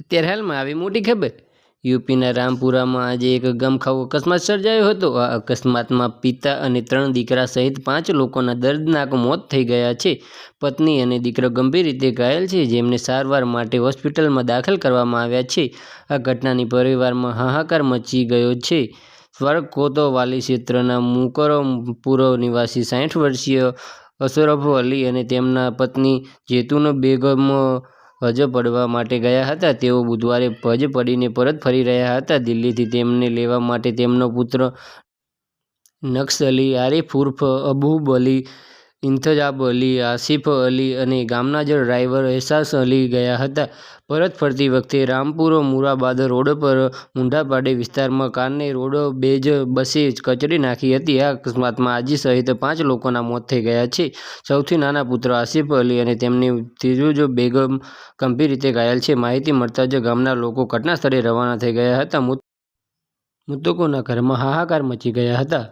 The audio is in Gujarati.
અત્યારે હાલમાં આવી મોટી ખબર? યુપીના રામપુરામાં આજે એક ગમખાવ અકસ્માત સર્જાયો હતો. આ અકસ્માતમાં પિતા અને ત્રણ દીકરા સહિત પાંચ લોકોના દર્દનાક મોત થઈ ગયા છે. પત્ની અને દીકરો ગંભીર રીતે ઘાયલ છે, જેમને સારવાર માટે હોસ્પિટલમાં દાખલ કરવામાં આવ્યા છે. આ ઘટનાની પરિવારમાં હાહાકાર મચી ગયો છે. સ્વર્ગ કોતોવાલી ક્ષેત્રના મુકરમપુરો નિવાસી સાઠ વર્ષીય અશરફ અલી અને તેમના પત્ની જેતુનો બેગમ હજ પડવા માટે ગયા હતા. તેઓ બુધવારે હજ પડીને પરત ફરી રહ્યા હતા. દિલ્હીથી તેમને લેવા માટે તેમનો પુત્ર નક્સલી આરિફ ઉર્ફ અબૂબ અલી ઇન્તજાબ અલી, આસિફ અલી અને ગામના જ ડ્રાઈવર એહસાસ અલી ગયા હતા. પરત ફરતી વખતે રામપુરો મુરાબાદ રોડ પર મુંઢાપાડે વિસ્તારમાં કારને રોડબેજ બસે કચડી નાખી હતી. આ અકસ્માતમાં આજી સહિત પાંચ લોકોના મોત થઈ ગયા છે. સૌથી નાના પુત્ર આસિફ અલી અને તેમની ફિરુઝ બેગમ ગંભીર રીતે ઘાયલ છે. માહિતી મળતા જ ગામના લોકો ઘટના સ્થળે રવાના થઈ ગયા હતા. મૃતકોના ઘરમાં હાહાકાર મચી ગયા હતા.